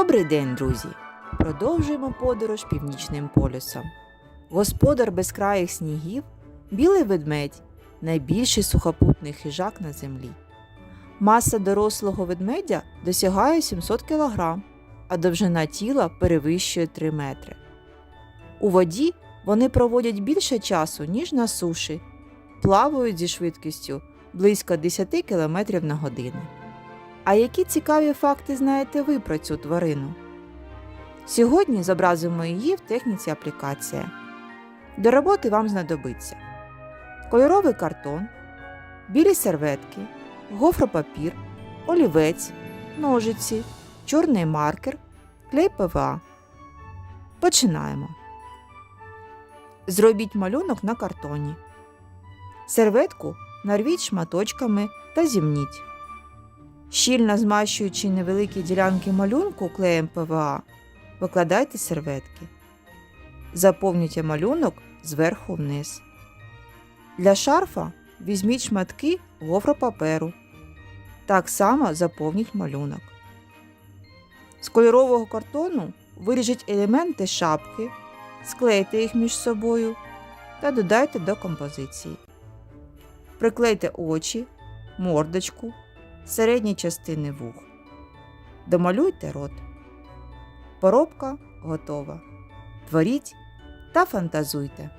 Добрий день, друзі! Продовжуємо подорож північним полюсом. Господар безкраїх снігів білий ведмедь найбільший сухопутний хижак на землі. Маса дорослого ведмедя досягає 700 кг, а довжина тіла перевищує 3 метри. У воді вони проводять більше часу, ніж на суші, плавають зі швидкістю близько 10 км на годину. А які цікаві факти знаєте ви про цю тварину? Сьогодні зобразимо її в техніці аплікація. До роботи вам знадобиться кольоровий картон, білі серветки, гофропапір, олівець, ножиці, чорний маркер, клей ПВА. Починаємо. Зробіть малюнок на картоні. Серветку нарвіть шматочками та зімніть. Щільно змащуючи невеликі ділянки малюнку клеєм ПВА, викладайте серветки. Заповнюйте малюнок зверху вниз. Для шарфа візьміть шматки гофропаперу. Так само заповніть малюнок. З кольорового картону виріжіть елементи шапки, склейте їх між собою та додайте до композиції. Приклейте очі, мордочку, середні частини вух. Домалюйте рот. Поробка готова. Творіть та фантазуйте.